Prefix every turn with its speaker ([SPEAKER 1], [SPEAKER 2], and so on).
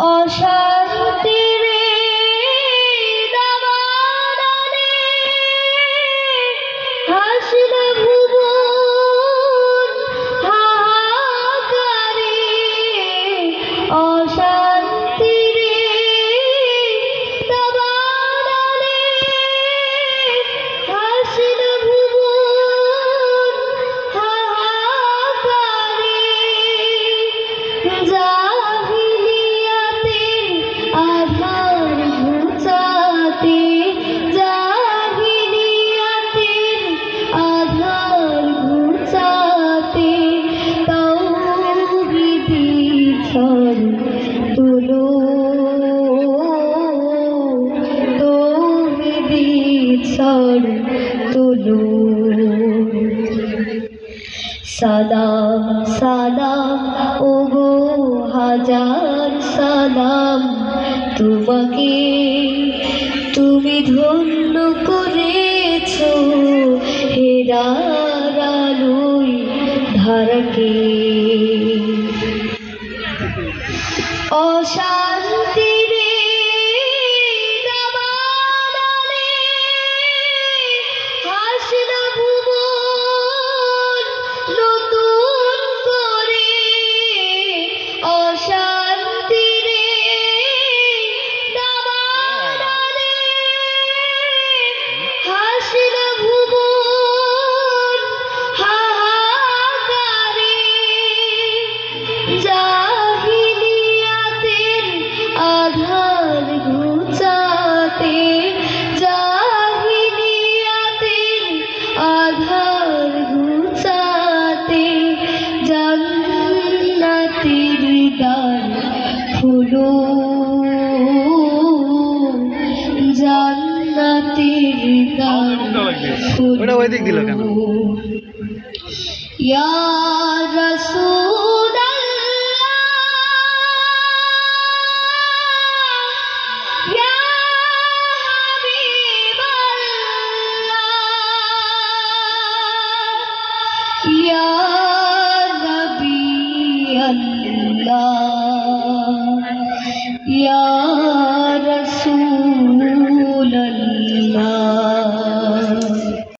[SPEAKER 1] অসা সালাম সালাম ওগো হাজার সালাম। তোমাকে তুমি ধন্য করেছ হেরার আলোয় ধারাকে। অশান্তিরে খুলো জান্নাতের গান
[SPEAKER 2] ওটা ওই দিক দিল কেন?
[SPEAKER 1] ইয়া রাসূলাল্লাহ